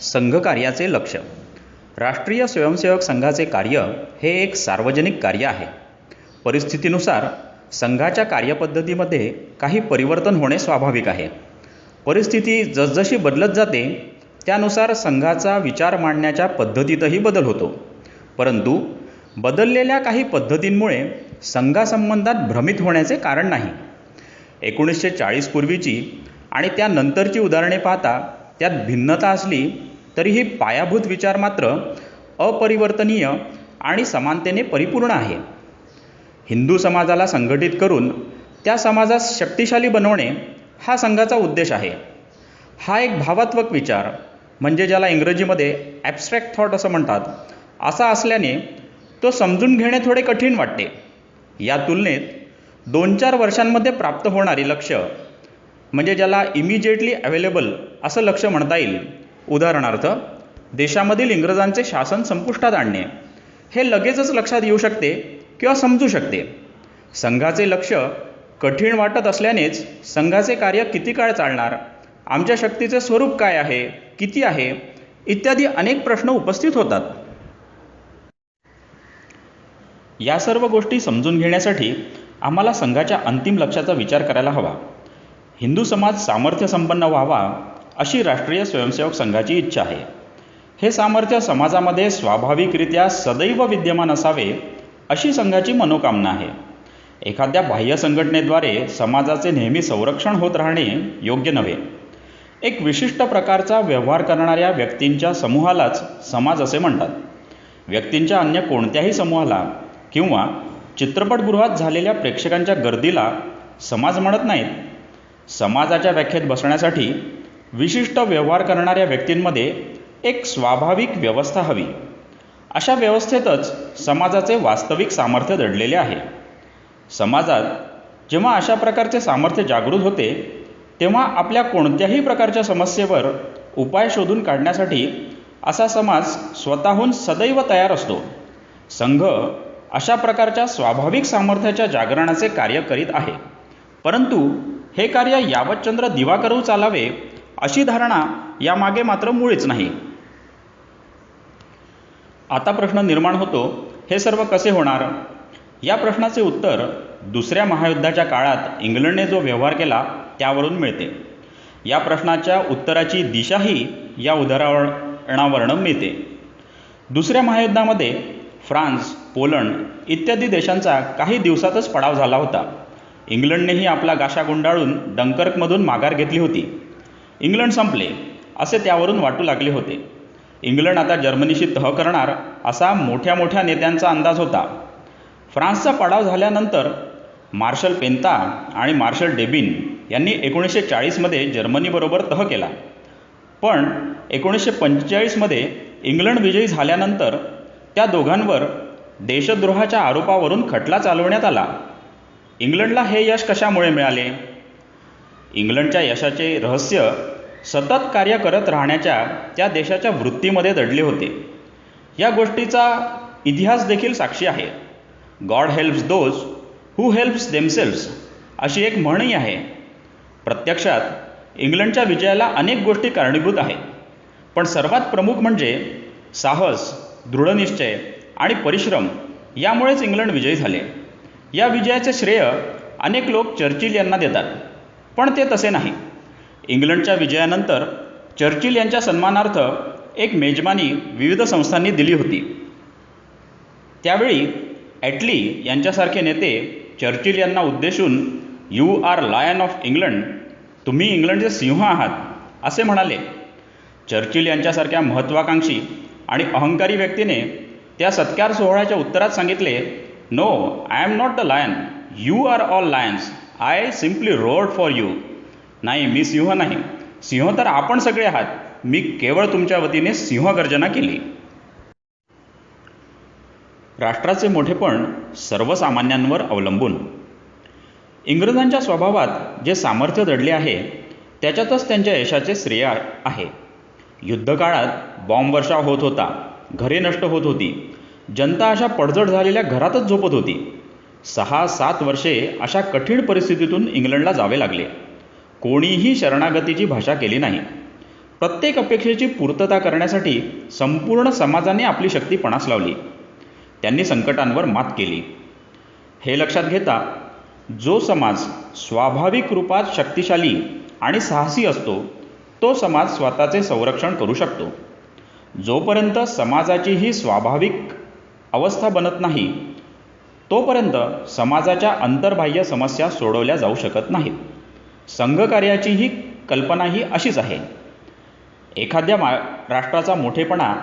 संघकार्याचे लक्ष. राष्ट्रीय स्वयंसेवक संघाचे कार्य हे एक सार्वजनिक कार्य आहे. परिस्थितीनुसार संघाच्या कार्यपद्धतीमध्ये काही परिवर्तन होणे स्वाभाविक आहे. परिस्थिती जसजशी बदलत जाते त्यानुसार संघाचा विचार मांडण्याच्या पद्धतीतही बदल होतो. परंतु बदललेल्या काही पद्धतींमुळे संघासंबंधात भ्रमित होण्याचे कारण नाही. एकोणीसशे चाळीसपूर्वीची आणि त्यानंतरची उदाहरणे पाहता त्यात भिन्नता असली तरीही पायाभूत विचार मात्र अपरिवर्तनीय आणि समानतेने परिपूर्ण आहे. हिंदू समाजाला संघटित करून त्या समाजास शक्तिशाली बनवणे हा संघाचा उद्देश आहे. हा एक भावात्मक विचार म्हणजे ज्याला इंग्रजीमध्ये ॲबस्ट्रॅक्ट थॉट असं म्हणतात असा असल्याने तो समजून घेणे थोडे कठीण वाटते. या तुलनेत दोन चार वर्षांमध्ये प्राप्त होणारी लक्ष म्हणजे ज्याला इमिजिएटली अवेलेबल असं लक्ष म्हणता येईल उदाहरणार्थ देशामधील इंग्रजांचे शासन संपुष्टात आणणे हे लगेचच लक्षात येऊ शकते किंवा समजू शकते. संघाचे लक्ष कठीण वाटत असल्यानेच संघाचे कार्य किती काळ चालणार आमच्या शक्तीचे स्वरूप काय आहे किती आहे इत्यादी अनेक प्रश्न उपस्थित होतात. या सर्व गोष्टी समजून घेण्यासाठी आम्हाला संघाच्या अंतिम लक्ष्याचा विचार करायला हवा. हिंदू समाज सामर्थ्य संपन्न व्हावा अशी राष्ट्रीय स्वयंसेवक संघाची इच्छा आहे. हे सामर्थ्य समाजामध्ये स्वाभाविकरित्या सदैव विद्यमान असावे अशी संघाची मनोकामना आहे. एखाद्या बाह्य संघटनेद्वारे समाजाचे नेहमी संरक्षण होत राहणे योग्य नव्हे. एक विशिष्ट प्रकारचा व्यवहार करणाऱ्या व्यक्तींच्या समूहालाच समाज असे म्हणतात. व्यक्तींच्या अन्य कोणत्याही समूहाला किंवा चित्रपटगृहात झालेल्या प्रेक्षकांच्या गर्दीला समाज म्हणत नाहीत. समाजाच्या व्याख्येत बसण्यासाठी विशिष्ट व्यवहार करणाऱ्या व्यक्तींमध्ये एक स्वाभाविक व्यवस्था हवी. अशा व्यवस्थेतच समाजाचे वास्तविक सामर्थ्य दडलेले आहे. समाजात जेव्हा अशा प्रकारचे सामर्थ्य जागृत होते तेव्हा आपल्या कोणत्याही प्रकारच्या समस्येवर उपाय शोधून काढण्यासाठी असा समाज स्वतःहून सदैव तयार असतो. संघ अशा प्रकारच्या स्वाभाविक सामर्थ्याच्या जागरणाचे कार्य करीत आहे. परंतु हे कार्य यावतचंद्र दिवाकरू चालावे अशी धारणा यामागे मात्र मुळीच नाही. आता प्रश्न निर्माण होतो हे सर्व कसे होणार? या प्रश्नाचे उत्तर दुसऱ्या महायुद्धाच्या काळात इंग्लंडने जो व्यवहार केला त्यावरून मिळते. या प्रश्नाच्या उत्तराची दिशाही या उदाहरणावरनं मिळते. दुसऱ्या महायुद्धामध्ये फ्रान्स पोलंड इत्यादी देशांचा काही दिवसातच पडाव झाला होता. इंग्लंडनेही आपला गाशा गुंडाळून डंकर्कमधून माघार घेतली होती. इंग्लंड संपले असे त्यावरून वाटू लागले होते. इंग्लंड आता जर्मनीशी तह करणार असा मोठ्या मोठ्या नेत्यांचा अंदाज होता. फ्रान्सचा पाडाव झाल्यानंतर मार्शल पेंता आणि मार्शल डेबिन यांनी एकोणीसशे चाळीसमध्ये जर्मनीबरोबर तह केला. पण एकोणीसशे पंचेचाळीसमध्ये इंग्लंड विजयी झाल्यानंतर त्या दोघांवर देशद्रोहाच्या आरोपावरून खटला चालवण्यात आला. इंग्लंडला हे यश कशामुळे मिळाले? इंग्लंडच्या यशाचे रहस्य सतत कार्य करत राहण्याच्या त्या देशाच्या वृत्तीमध्ये दडले होते. या गोष्टीचा इतिहास देखील साक्षी आहे. God helps those who helps themselves अशी एक म्हणही आहे. प्रत्यक्षात इंग्लंडच्या विजयाला अनेक गोष्टी कारणीभूत आहेत. पण सर्वात प्रमुख म्हणजे साहस दृढनिश्चय आणि परिश्रम यामुळेच इंग्लंड विजयी झाले. या विजयाचे श्रेय अनेक लोक चर्चिल यांना देतात. पण ते तसे नाही. इंग्लंडच्या विजयानंतर चर्चिल यांच्या सन्मानार्थ एक मेजमानी विविध संस्थांनी दिली होती. त्यावेळी ॲटली यांच्यासारखे नेते चर्चिल यांना उद्देशून you are lion of England तुम्ही इंग्लंडचे सिंह आहात असे म्हणाले. चर्चिल यांच्यासारख्या महत्त्वाकांक्षी आणि अहंकारी व्यक्तीने त्या सत्कार सोहळ्याच्या उत्तरात सांगितले no I am not the lion you are all lions I simply roared for you नाही मी सिंह नाही. सिंह तर आपण सगळे आहात. मी केवळ तुमच्या वतीने सिंहगर्जना केली. राष्ट्राचे मोठेपण सर्वसामान्यांवर अवलंबून. इंग्रजांच्या स्वभावात जे सामर्थ्य दडले आहे त्याच्यातच त्यांच्या यशाचे श्रेय आहे. युद्धकाळात बॉम्बवर्षा होत होता. घरे नष्ट होत होती. जनता अशा पडझड झालेल्या घरातच झोपत होती. सहा सात वर्षे अशा कठीण परिस्थितीतून इंग्लंडला जावे लागले. कोणीही शरणागतीची भाषा केली नाही. प्रत्येक अपेक्षेची पूर्तता करण्यासाठी संपूर्ण समाजाने आपली शक्ती पणास लावली त्यांनी संकटांवर मात केली. हे लक्षात घेता जो समाज स्वाभाविक रूपात शक्तिशाली आणि साहसी असतो तो समाज स्वतःचे संरक्षण करू शकतो. जोपर्यंत समाजाची ही स्वाभाविक अवस्था बनत नाही तोपर्यंत समाजाच्या अंतर्बाह्य समस्या सोडवल्या जाऊ शकत नाहीत. संघकार्याची ही कल्पना ही अशीच आहे. एखाद्या मा राष्ट्राचा मोठेपणा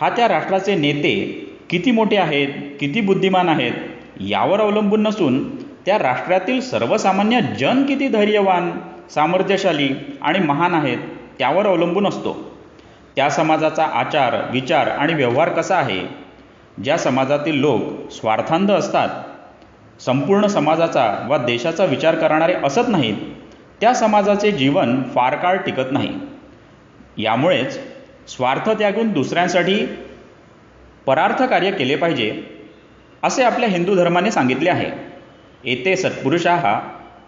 हा त्या राष्ट्राचे नेते किती मोठे आहेत किती बुद्धिमान आहेत यावर अवलंबून नसून त्या राष्ट्रातील सर्वसामान्य जन किती धैर्यवान सामर्थ्यशाली आणि महान आहेत त्यावर अवलंबून असतो. त्या समाजाचा आचार विचार आणि व्यवहार कसा आहे ज्या समाजातील लोक स्वार्थांध असतात संपूर्ण समाजाचा वा देशाचा विचार करणारे असत नाहीत त्या समाजाचे जीवन फार काळ टिकत नाही. यामुळेच स्वार्थ त्यागून दुसऱ्यांसाठी परार्थ कार्य केले पाहिजे असे आपल्या हिंदू धर्माने सांगितले आहे. येते सत्पुरुषा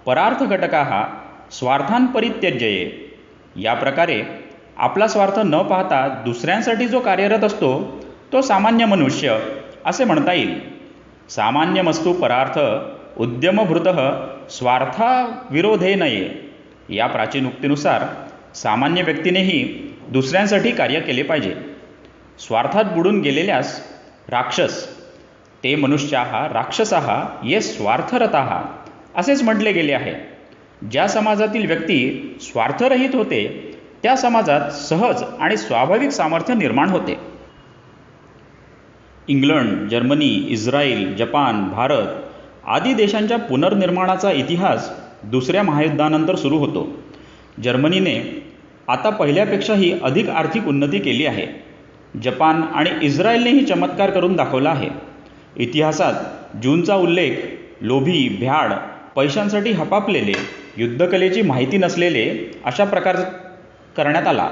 परार्थ घटका स्वार्थान परित्यज्यये या प्रकारे आपला स्वार्थ न पाहता दुसऱ्यांसाठी जो कार्यरत असतो तो सामान्य मनुष्य असे म्हणता येईल. सामान्यमस्तू परार्थ उद्यमभृत स्वार्थाविरोधे नये या प्राचीन उक्तीनुसार सामान्य व्यक्तीनेही दुसऱ्यांसाठी कार्य केले पाहिजे. स्वार्थात बुडून गेलेल्यास राक्षस ते मनुष्या हा ये स्वार्थरता असेच म्हटले गेले आहे. ज्या समाजातील व्यक्ती स्वार्थरहित होते त्या समाजात सहज आणि स्वाभाविक सामर्थ्य निर्माण होते. England Germany Israel Japan Bharat आदी देशांच्या पुनर्निर्माणाचा इतिहास दुसऱ्या महायुद्धानंतर सुरू होतो. जर्मनीने आता पहिल्यापेक्षाही अधिक आर्थिक उन्नती केली आहे. जपान आणि इस्रायलनेही चमत्कार करून दाखवला आहे. इतिहासात जूनचा उल्लेख लोभी भ्याड पैशांसाठी हपापलेले युद्धकलेची माहिती नसलेले अशा प्रकार करण्यात आला.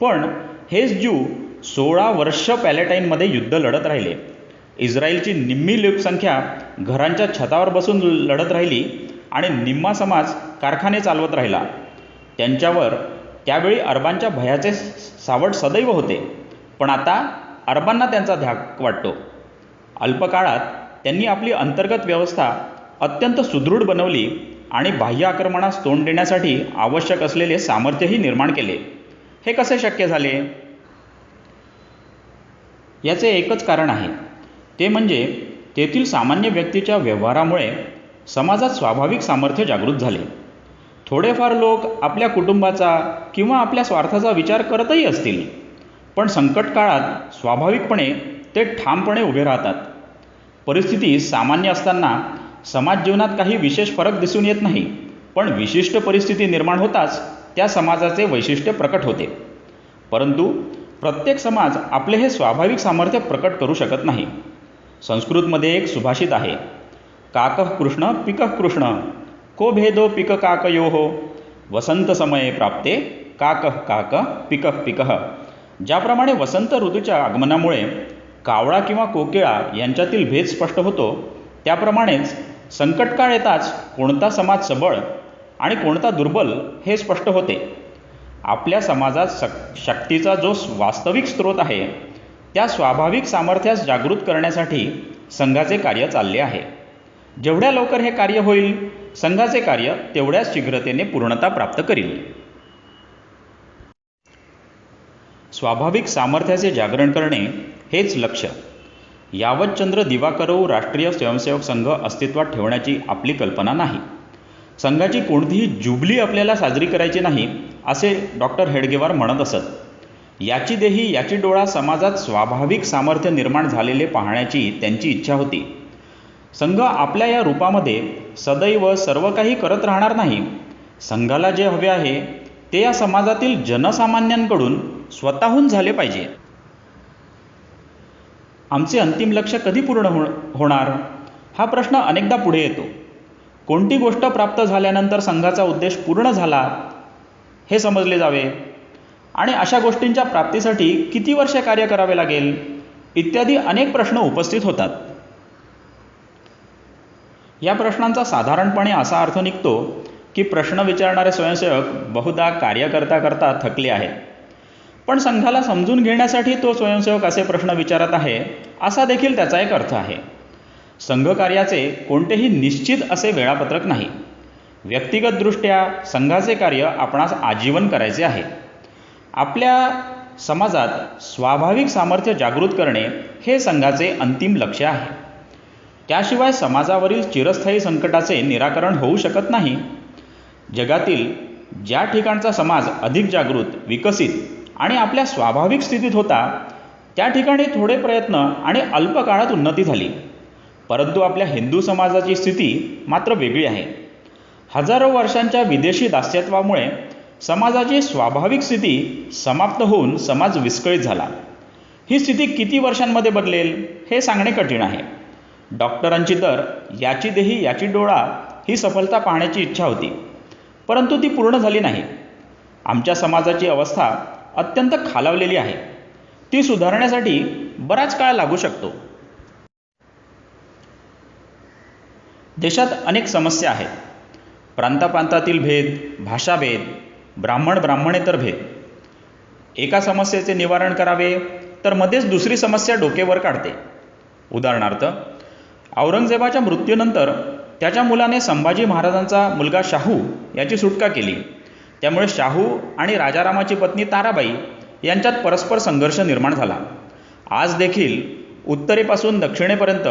पण हेच ज्यू सोळा वर्ष पॅलेटाईनमध्ये युद्ध लढत राहिले. इस्रायलची निम्मी लोकसंख्या घरांच्या छतावर बसून लढत राहिली आणि निम्मा समाज कारखाने चालवत राहिला. त्यांच्यावर त्यावेळी अरबांच्या भयाचे सावट सदैव होते. पण आता अरबांना त्यांचा धाक वाटतो. अल्पकाळात त्यांनी आपली अंतर्गत व्यवस्था अत्यंत सुदृढ बनवली आणि बाह्य आक्रमणास तोंड देण्यासाठी आवश्यक असलेले सामर्थ्यही निर्माण केले. हे कसे शक्य झाले? याचे एकच कारण आहे. ते म्हणजे तेथील सामान्य व्यक्तीच्या व्यवहारामुळे समाजात स्वाभाविक सामर्थ्य जागृत झाले. थोडेफार लोक आपल्या कुटुंबाचा किंवा आपल्या स्वार्थाचा विचार करतही असतील पण संकट काळात स्वाभाविकपणे ते ठामपणे उभे राहतात. परिस्थिती सामान्य असताना समाज जीवनात काही विशेष फरक दिसून येत नाही पण विशिष्ट परिस्थिती निर्माण होताच त्या समाजाचे वैशिष्ट्य प्रकट होते. परंतु प्रत्येक समाज आपले हे स्वाभाविक सामर्थ्य प्रकट करू शकत नाही. संस्कृतमध्ये एक सुभाषित आहे काकः कृष्ण पिकः कृष्ण को भेदो पिक काकयो हो वसंत समये प्राप्ते काकः काक पिकः पिकः. ज्याप्रमाणे वसंत ऋतूच्या आगमनामुळे कावळा किंवा कोकिळा यांच्यातील भेद स्पष्ट होतो त्याप्रमाणेच संकटकाळ येताच कोणता समाज सबळ आणि कोणता दुर्बल हे स्पष्ट होते. आपल्या समाजात शक शक्तीचा जो वास्तविक स्रोत आहे त्या स्वाभाविक सामर्थ्यास जागृत करण्यासाठी संघाचे कार्य चालले आहे. जेवढ्या लवकर हे कार्य होईल संघाचे कार्य तेवढ्याच शीघ्रतेने पूर्णता प्राप्त करील. स्वाभाविक सामर्थ्याचे जागरण करणे हेच लक्ष यावतचंद्र दिवाकरव राष्ट्रीय स्वयंसेवक संघ अस्तित्वात ठेवण्याची आपली कल्पना नाही. संघाची कोणतीही जुबली आपल्याला साजरी करायची नाही असे डॉक्टर हेडगेवार म्हणत असत. याची देही याची डोळा समाजात स्वाभाविक सामर्थ्य निर्माण झालेले पाहण्याची त्यांची इच्छा होती. संघ आपल्या या रूपामध्ये सदैव सर्व काही करत राहणार नाही. संघाला जे हवे आहे ते या समाजातील जनसामान्यांकडून स्वतःहून झाले पाहिजे. आमचे अंतिम लक्ष कधी पूर्ण हो होणार? हा प्रश्न अनेकदा पुढे येतो. कोणती गोष्ट प्राप्त झाल्यानंतर संघाचा उद्देश पूर्ण झाला हे समजले जावे. आणि अशा गोष्टींच्या प्राप्तीसाठी किती वर्षे कार्य करावे लागेल? इत्यादी अनेक प्रश्न उपस्थित होतात. या प्रश्नांचा साधारणपणे असा अर्थ निघतो की प्रश्न विचारणारे स्वयंसेवक बहुधा कार्य करता करता थकले आहेत. पण संघाला समजून घेण्यासाठी तो स्वयंसेवक असे प्रश्न विचारत आहे असा देखील त्याचा एक अर्थ आहे. संघकार्याचे कोणतेही निश्चित असे वेळापत्रक नाही. व्यक्तिगतदृष्ट्या संघाचे कार्य आपणास आजीवन करायचे आहे. आपल्या समाजात स्वाभाविक सामर्थ्य जागृत करणे हे संघाचे अंतिम लक्ष्य आहे. त्याशिवाय समाजावरील चिरस्थायी संकटाचे निराकरण होऊ शकत नाही. जगातील ज्या ठिकाणचा समाज अधिक जागृत विकसित आणि आपल्या स्वाभाविक स्थितीत होता त्या ठिकाणी थोडे प्रयत्न आणि अल्प काळात उन्नती झाली. परंतु आपल्या हिंदू समाजाची स्थिती मात्र वेगळी आहे. हजारो वर्षांच्या विदेशी दास्यत्वामुळे समाजाची स्वाभाविक स्थिती समाप्त होऊन समाज विस्कळीत झाला. ही स्थिती किती वर्षांमध्ये बदलेल हे सांगणे कठीण आहे. डॉक्टरांची तर याची देही याची डोळा ही सफलता पाहण्याची इच्छा होती. परंतु ती पूर्ण झाली नाही. आमच्या समाजाची अवस्था अत्यंत खालावलेली आहे. ती सुधारण्यासाठी बराच काळ लागू शकतो. देशात अनेक समस्या आहेत. प्रांताप्रांतातील भेद भाषाभेद ब्राह्मण ब्राह्मणेतर भेद. एका समस्येचे निवारण करावे तर मध्येच दुसरी समस्या डोकेवर काढते. उदाहरणार्थ औरंगजेबाच्या मृत्यूनंतर त्याच्या मुलाने संभाजी महाराजांचा मुलगा शाहू याची सुटका केली. त्यामुळे शाहू आणि राजारामाची पत्नी ताराबाई यांच्यात परस्पर संघर्ष निर्माण झाला. आज देखील उत्तरेपासून दक्षिणेपर्यंत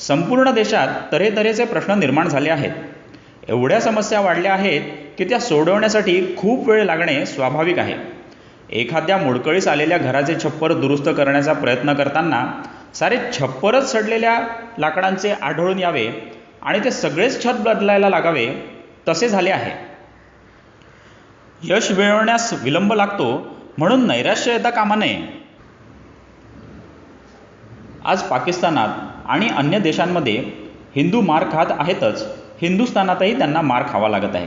संपूर्ण देशात तऱ्हेतऱ्हेचे प्रश्न निर्माण झाले आहेत. एवढ्या समस्या वाढल्या आहेत की त्या सोडवण्यासाठी खूप वेळ लागणे स्वाभाविक आहे. एखाद्या मोडकळीस आलेल्या घराचे छप्पर दुरुस्त करण्याचा प्रयत्न करताना सारे छप्परच सडलेल्या लाकडांचे आढळून यावे आणि ते सगळेच छत बदलायला लागावे तसे झाले आहे. यश मिळवण्यास विलंब लागतो म्हणून नैराश्य येता कामा नये आज पाकिस्तानात आणि अन्य देशांमध्ये हिंदू मार खात आहेतच. हिंदुस्थानातही त्यांना मार खावा लागत आहे.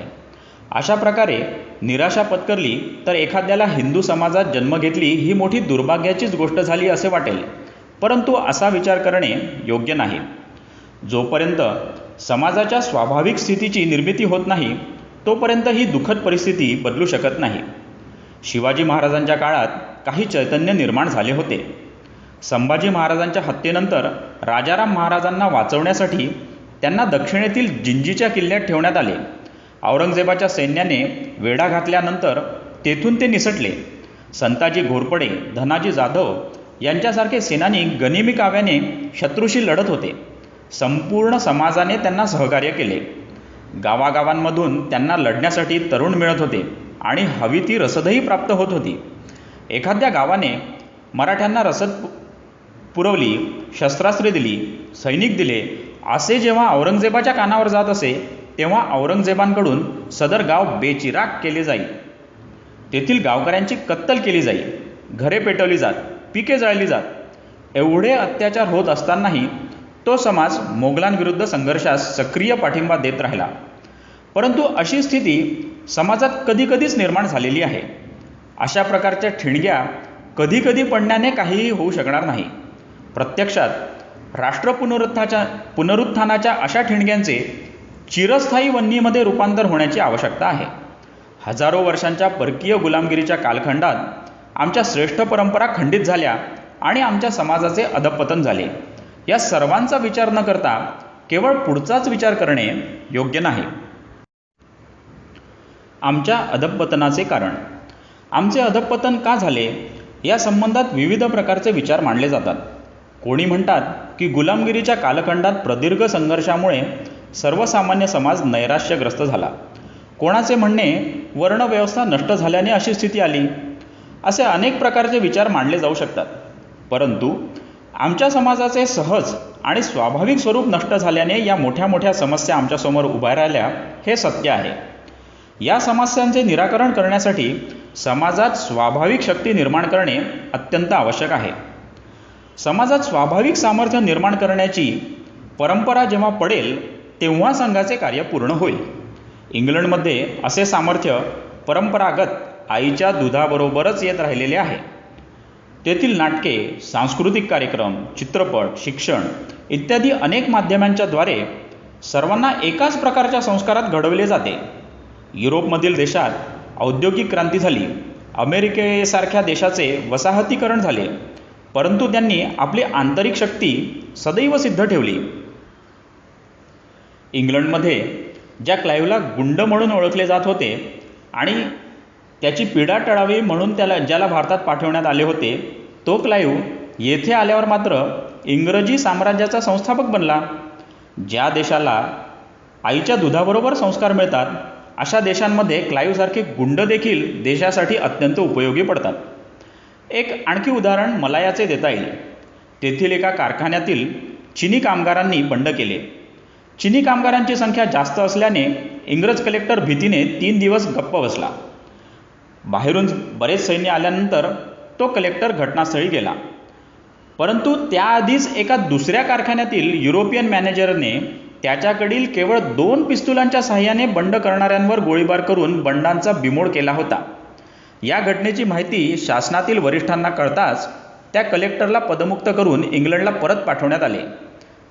अशा प्रकारे निराशा पत्करली तर एखाद्याला हिंदू समाजात जन्म घेतली ही मोठी दुर्भाग्याचीच गोष्ट झाली असे वाटेल. परंतु असा विचार करणे योग्य नाही. जोपर्यंत समाजाच्या स्वाभाविक स्थितीची निर्मिती होत नाही तोपर्यंत ही दुःखद परिस्थिती बदलू शकत नाही. शिवाजी महाराजांच्या काळात काही चैतन्य निर्माण झाले होते. संभाजी महाराजांच्या हत्येनंतर राजाराम महाराजांना वाचवण्यासाठी त्यांना दक्षिणेतील जिंजीच्या किल्ल्यात ठेवण्यात आले. औरंगजेबाच्या सैन्याने वेढा घातल्यानंतर तेथून ते निसटले. संताजी घोरपडे धनाजी जाधव यांच्यासारखे सेनानी गनिमी काव्याने शत्रूशी लढत होते. संपूर्ण समाजाने त्यांना सहकार्य केले. गावागावांमधून त्यांना लढण्यासाठी तरुण मिळत होते आणि हवी ती रसदही प्राप्त होत होती. एखाद्या गावाने मराठ्यांना रसद पुरवली शस्त्रास्त्रे दिली सैनिक दिले असे जेव्हा औरंगजेबाच्या कानावर जात असे तेव्हा औरंगजेबांकडून सदर गाव बेचिराग केले जाईल तेथील गावकऱ्यांची कत्तल केली जाई. घरे पेटवली जात पिके जळली जात. एवढे अत्याचार होत असतानाही तो समाज मोगलांविरुद्ध संघर्षास सक्रिय पाठिंबा देत राहिला. परंतु अशी स्थिती समाजात कधीकधीच निर्माण झालेली आहे. अशा प्रकारच्या ठिणग्या कधीकधी पडण्याने काहीही होऊ शकणार नाही. प्रत्यक्षात राष्ट्र पुनरुत्थाच्या पुनरुत्थानाच्या अशा ठिणग्यांचे चिरस्थायी वन्नीमध्ये रूपांतर होण्याची आवश्यकता आहे. हजारो वर्षांच्या परकीय गुलामगिरीच्या कालखंडात आमच्या श्रेष्ठ परंपरा खंडित झाल्या आणि आमच्या समाजाचे अधपतन झाले. या सर्वांचा विचार न करता केवळ पुढचाच विचार करणे योग्य नाही. आमच्या अधपतनाचे कारण. आमचे अधपतन का झाले? या संबंधात विविध प्रकारचे विचार मांडले जातात. कोणी म्हणतात की गुलामगिरीच्या कालखंडात प्रदीर्घ संघर्षामुळे सर्वसामान्य समाज नैराश्यग्रस्त झाला. कोणाचे म्हणणे वर्णव्यवस्था नष्ट झाल्याने अशी स्थिती आली? असे अनेक प्रकारचे विचार मांडले जाऊ शकतात. परंतु आमच्या समाजाचे सहज आणि स्वाभाविक स्वरूप नष्ट झाल्याने या मोठ्या मोठ्या समस्या आमच्यासमोर उभ्या राहिल्या हे सत्य आहे. या समस्यांचे निराकरण करण्यासाठी समाजात स्वाभाविक शक्ती निर्माण करणे अत्यंत आवश्यक आहे. समाजात स्वाभाविक सामर्थ्य निर्माण करण्याची परंपरा जेव्हा पडेल तेव्हा संघाचे कार्य पूर्ण होईल. इंग्लंडमध्ये असे सामर्थ्य परंपरागत आईच्या दुधाबरोबरच येत राहिलेले आहे. तेथील नाटके सांस्कृतिक कार्यक्रम चित्रपट शिक्षण इत्यादी अनेक माध्यमांच्याद्वारे सर्वांना एकाच प्रकारच्या संस्कारात घडवले जाते. युरोपमधील देशात औद्योगिक क्रांती झाली. अमेरिकेसारख्या देशाचे वसाहतीकरण झाले. परंतु त्यांनी आपली आंतरिक शक्ती सदैव सिद्ध ठेवली. इंग्लंडमध्ये ज्या क्लाईव्हला गुंड म्हणून ओळखले जात होते आणि त्याची पीडा टळावी म्हणून त्याला ज्याला भारतात पाठवण्यात आले होते तो क्लाईव्ह येथे आल्यावर मात्र इंग्रजी साम्राज्याचा संस्थापक बनला. ज्या देशाला आईच्या दुधाबरोबर संस्कार मिळतात अशा देशांमध्ये क्लाईव्हसारखे गुंड देखील देशासाठी अत्यंत उपयोगी पडतात. एक आणखी उदाहरण मलायाचे देता येईल. तेथील एका कारखान्यातील चिनी कामगारांनी बंड केले. चिनी कामगारांची संख्या जास्त असल्याने इंग्रज कलेक्टर भीतीने तीन दिवस गप्प बसला. बाहेरून बरेच सैन्य आल्यानंतर तो कलेक्टर घटनास्थळी गेला. परंतु त्याआधीच एका दुसऱ्या कारखान्यातील युरोपियन मॅनेजरने त्याच्याकडील केवळ दोन पिस्तुलांच्या सहाय्याने बंड करणाऱ्यांवर गोळीबार करून बंडांचा बिमोड केला होता. या घटनेची माहिती शासनातील वरिष्ठांना कळताच त्या कलेक्टरला पदमुक्त करून इंग्लंडला परत पाठवण्यात आले.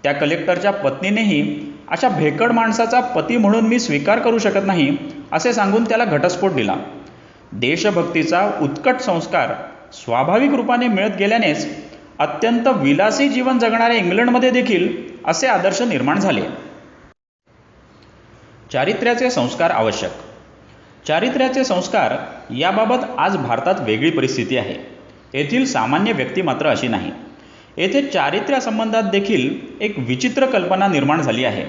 त्या कलेक्टरच्या पत्नीनेही अशा भेकड माणसाचा पती म्हणून मी स्वीकार करू शकत नाही असे सांगून त्याला घटस्फोट दिला. देशभक्तीचा उत्कट संस्कार स्वाभाविक रूपाने मिळत गेल्यानेच अत्यंत विलासी जीवन जगणाऱ्या इंग्लंडमध्ये देखील असे आदर्श निर्माण झाले. चारित्र्याचे संस्कार आवश्यक. चारित्र्याचे संस्कार याबाबत आज भारतात वेगळी परिस्थिती आहे. येथील सामान्य व्यक्ती मात्र अशी नाही. येथे चारित्र्यासंबंधात देखील एक विचित्र कल्पना निर्माण झाली आहे.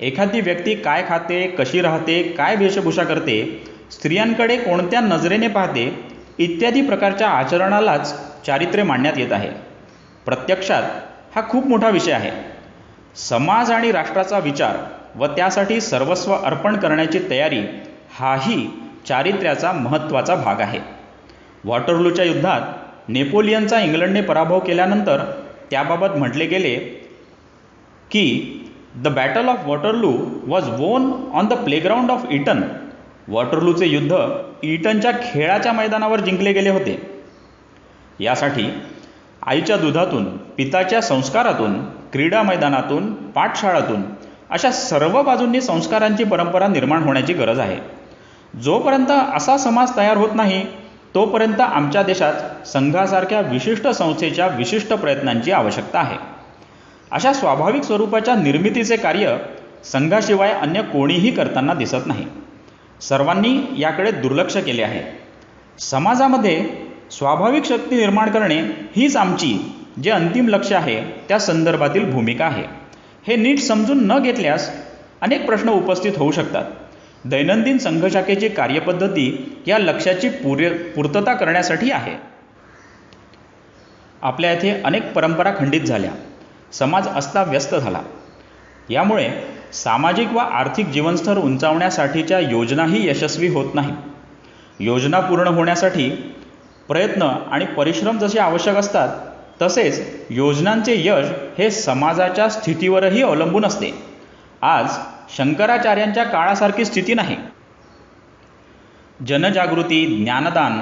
एखादी व्यक्ती काय खाते कशी राहते काय वेशभूषा करते स्त्रियांकडे कोणत्या नजरेने पाहते इत्यादी प्रकारच्या आचरणालाच चारित्र्य मांडण्यात येत आहे. प्रत्यक्षात हा खूप मोठा विषय आहे. समाज आणि राष्ट्राचा विचार व त्यासाठी सर्वस्व अर्पण करण्याची तयारी हाही चारित्र्याचा महत्त्वाचा भाग आहे. वॉटरलूच्या युद्धात नेपोलियनचा इंग्लंडने पराभव केल्यानंतर त्याबाबत म्हटले गेले की the battle of Waterloo was won on the playground of Eton वॉटरलूचे युद्ध इटनच्या खेळाच्या मैदानावर जिंकले गेले होते. यासाठी आईच्या दुधातून पिताच्या संस्कारातून क्रीडा मैदानातून पाठशाळातून अशा सर्व बाजूंनी संस्कारांची परंपरा निर्माण होण्याची गरज आहे. जोपर्यंत असा समाज तयार होत नाही तोपर्यंत आमच्या देशात संघासारख्या विशिष्ट संस्थेच्या विशिष्ट प्रयत्नांची आवश्यकता आहे. अशा स्वाभाविक स्वरूपाच्या निर्मितीचे कार्य संघाशिवाय अन्य कोणीही करताना दिसत नाही. सर्वांनी याकडे दुर्लक्ष केले आहे. समाजामध्ये स्वाभाविक शक्ती निर्माण करणे हीच आमची जे अंतिम लक्ष आहे त्या संदर्भातील भूमिका आहे. हे नीट समजून न घेतल्यास अनेक प्रश्न उपस्थित होऊ शकतात. दैनंदिन संघशाखेची कार्यपद्धती या लक्ष्याची पुरे पूर्तता करण्यासाठी आहे. आपल्या येथे अनेक परंपरा खंडित झाल्या. समाज असता व्यस्त झाला. यामुळे सामाजिक व आर्थिक जीवनस्तर उंचावण्यासाठीच्या योजनाही यशस्वी होत नाही. योजना पूर्ण होण्यासाठी प्रयत्न आणि परिश्रम जसे आवश्यक असतात तसेच योजनांचे यश हे समाजाच्या स्थितीवरही अवलंबून असते. आज शंकराचार्यांच्या काळासारखी स्थिती नाही. जनजागृती ज्ञानदान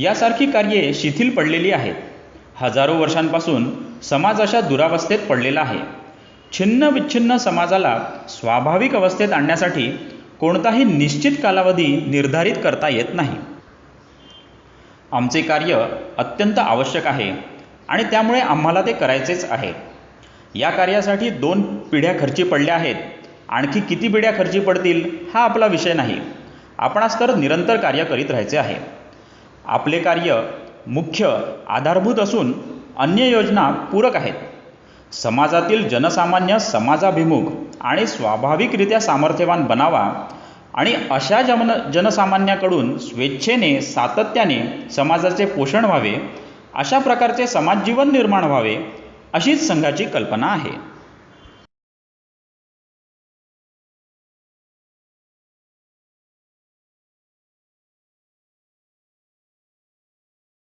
यासारखी कार्ये शिथिल पडलेली आहेत. हजारो वर्षांपासून समाज अशा दुरावस्थेत पडलेला आहे. छिन्न विच्छिन्न समाजाला स्वाभाविक अवस्थेत आणण्यासाठी कोणताही निश्चित कालावधी निर्धारित करता येत नाही. आमचे कार्य अत्यंत आवश्यक आहे आणि त्यामुळे आम्हाला ते करायचेच आहे. या कार्यासाठी दोन पिढ्या खर्ची पडल्या आहेत. आणखी किती पिढ्या खर्ची पडतील हा आपला विषय नाही. आपणास तर निरंतर कार्य करीत राहायचे आहे. आपले कार्य मुख्य आधारभूत असून अन्य योजना पूरक आहेत. समाजातील जनसामान्य समाजाभिमुख आणि स्वाभाविकरित्या सामर्थ्यवान बनावा आणि अशा जन जनसामान्याकडून स्वेच्छेने सातत्याने समाजाचे पोषण व्हावे अशा प्रकारचे समाजजीवन निर्माण व्हावे अशीच संघाची कल्पना आहे.